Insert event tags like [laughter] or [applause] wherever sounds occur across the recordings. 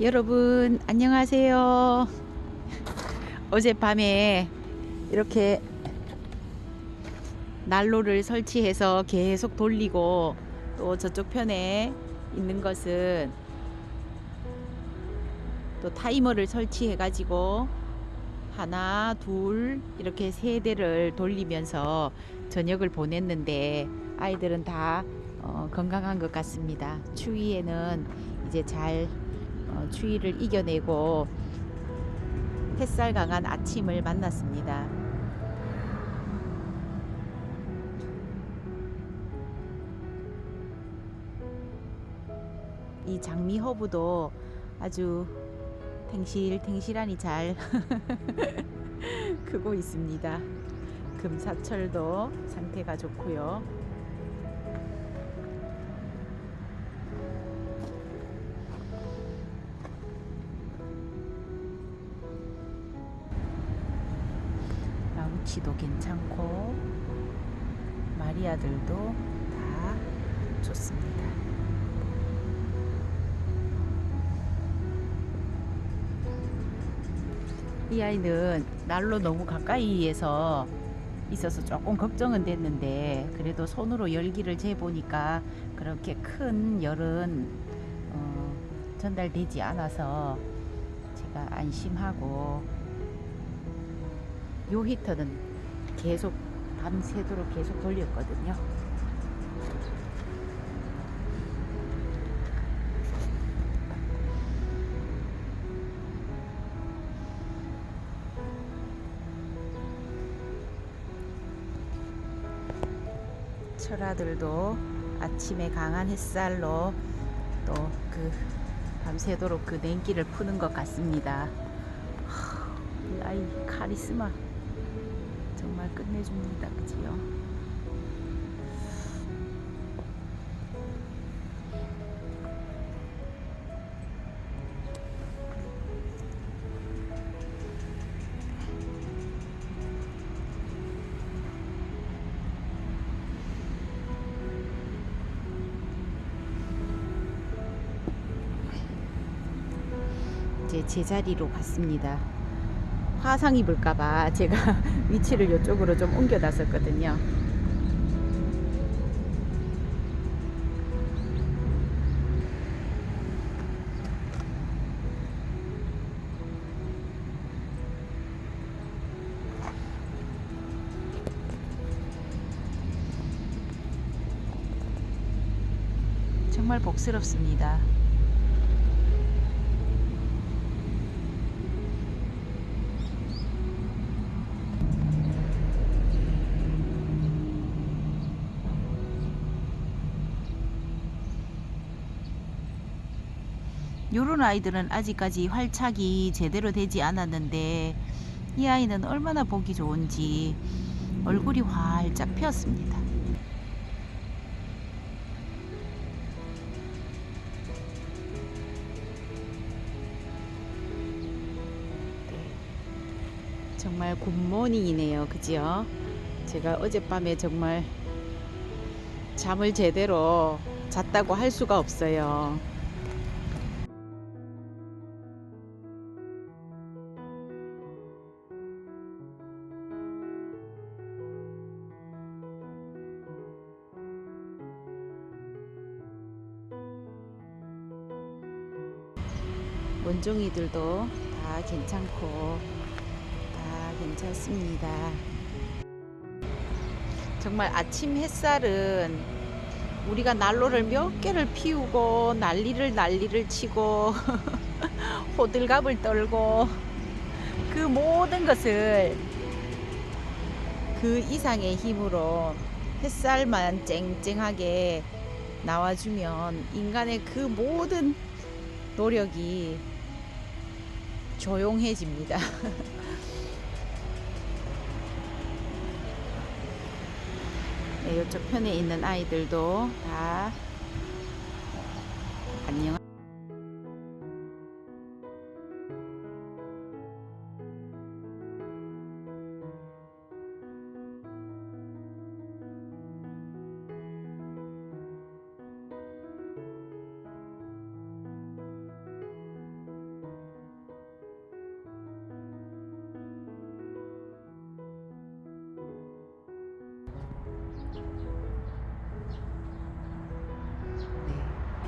여러분 안녕하세요. 어젯밤에 이렇게 난로를 설치해서 계속 돌리고 또 저쪽 편에 있는 것은 또 타이머를 설치해 가지고 하나 둘 이렇게 세 대를 돌리면서 저녁을 보냈는데 아이들은 다 어, 건강한 것 같습니다. 추위에는 이제 잘 어, 추위를 이겨내고 햇살 강한 아침을 만났습니다. 이 장미 허브도 아주 탱실탱실하니 잘 [laughs] 크고 있습니다. 금사철도 상태가 좋고요. 라우치도 괜찮고 마리아들도 다 좋습니다. 이 아이는 날로 너무 가까이에서 있어서 조금 걱정은 됐는데 그래도 손으로 열기를 재보니까 그렇게 큰 열은 어, 전달되지 않아서 제가 안심하고 요 히터는 계속 밤새도록 계속 돌렸거든요. 철아들도 아침에 강한 햇살로 또 그 밤새도록 그 냉기를 푸는 것 같습니다. 아이 카리스마 끝내줍니다, 그지요? 이제 제자리로 갔습니다. 화상 입을까봐 제가 [laughs] 위치를 이쪽으로 좀 옮겨놨었거든요. 정말 복스럽습니다. 요런 아이들은 아직까지 활착이 제대로 되지 않았는데 이 아이는 얼마나 보기 좋은지 얼굴이 활짝 피었습니다. 정말 굿모닝이네요. 그지요? 제가 어젯밤에 정말 잠을 제대로 잤다고 할 수가 없어요. 원종이들도 다 괜찮고 다 괜찮습니다. 정말 아침 햇살은 우리가 난로를 몇 개를 피우고 난리를 난리를 치고 [laughs] 호들갑을 떨고 그 모든 것을 그 이상의 힘으로 햇살만 쨍쨍하게 나와주면 인간의 그 모든 노력이 조용해집니다. [laughs] 네, 이쪽 편에 있는 아이들도 다 안녕.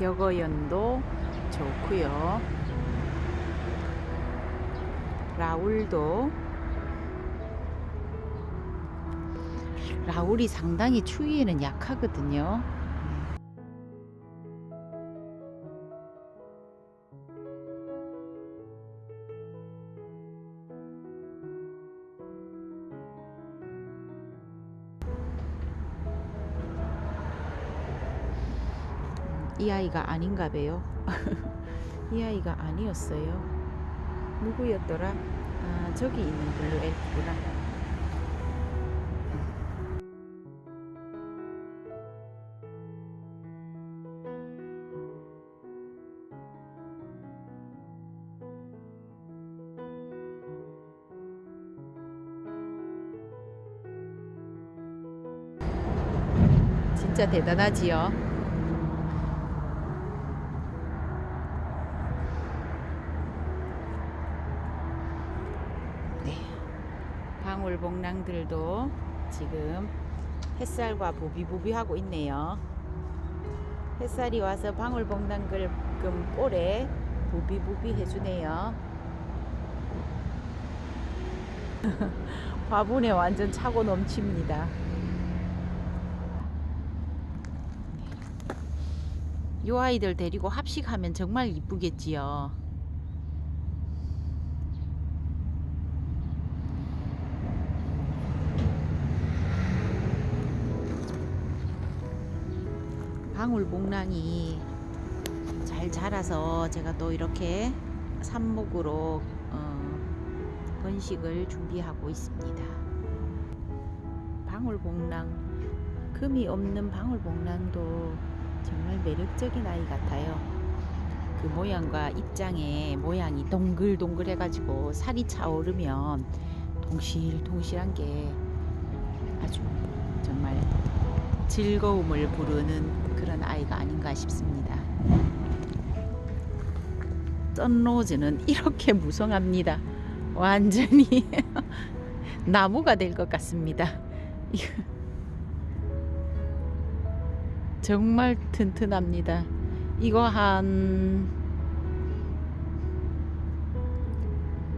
벽어연도 좋고요. 라울도 라울이 상당히 추위에는 약하거든요. 이 아이가 아닌가 봐요. [laughs] 이 아이가 아니었어요. 누구였더라? 아, 저기 있는 블루 엘프구나. 진짜 대단하지요. 네. 방울복랑들도 지금 햇살과 보비보비 하고 있네요. 햇살이 와서 방울복랑들 금 볼에 보비보비 해주네요. [laughs] 화분에 완전 차고 넘칩니다. 요 아이들 데리고 합식하면 정말 이쁘겠지요. 방울복랑이 잘 자라서 제가 또 이렇게 삽목으로 어, 번식을 준비하고 있습니다. 방울복랑 금이 없는 방울복랑도 정말 매력적인 아이 같아요. 그 모양과 입장에 모양이 동글동글 해가지고 살이 차오르면 동실동실한 게 아주 정말 즐거움을 부르는 그런 아이가 아닌가 싶습니다. 썬로즈는 이렇게 무성합니다. 완전히 [laughs] 나무가 될 것 같습니다. [laughs] 정말 튼튼합니다. 이거 한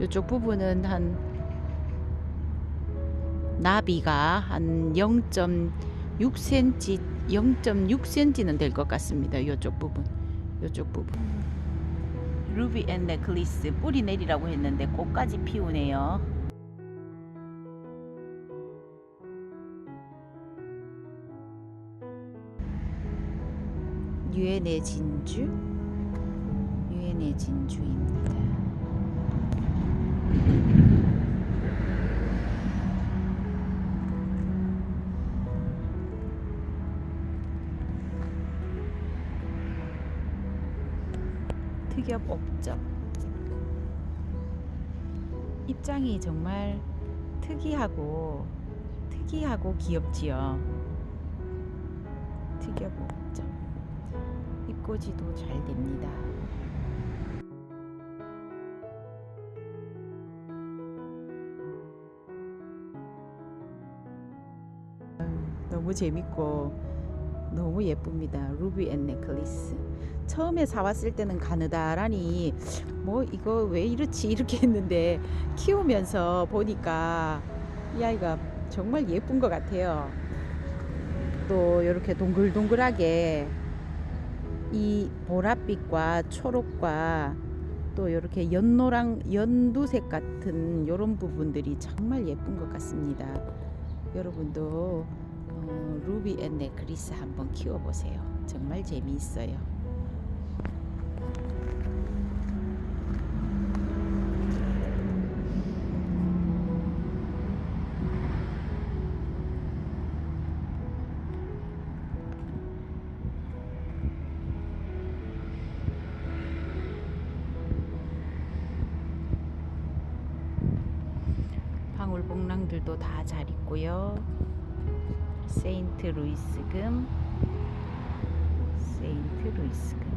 이쪽 부분은 한 나비가 한 0.6cm, 0.6cm는 될 것 같습니다. 이쪽 부분, 이쪽 부분. 루비 앤 넥클리스 뿌리 내리라고 했는데 꽃까지 피우네요. 유엔의 진주, 유엔의 진주입니다. 특엽 옥점 입장이 정말 특이하고 특이하고 귀엽지요. 특엽 옥점 입꼬지도 잘 됩니다. 너무 재밌고 너무 예쁩니다. 루비 앤 넥클리스. 처음에 사왔을 때는 가느다라니 뭐 이거 왜 이렇지 이렇게 했는데 키우면서 보니까 이 아이가 정말 예쁜 것 같아요. 또 이렇게 동글동글하게 이 보랏빛과 초록과 또 이렇게 연노랑 연두색 같은 이런 부분들이 정말 예쁜 것 같습니다. 여러분도 어, 루비 앤 네클리스 한번 키워보세요. 정말 재미있어요. 방울복랑들도 다 잘 있고요. 세인트 루이스금, 세인트 루이스금.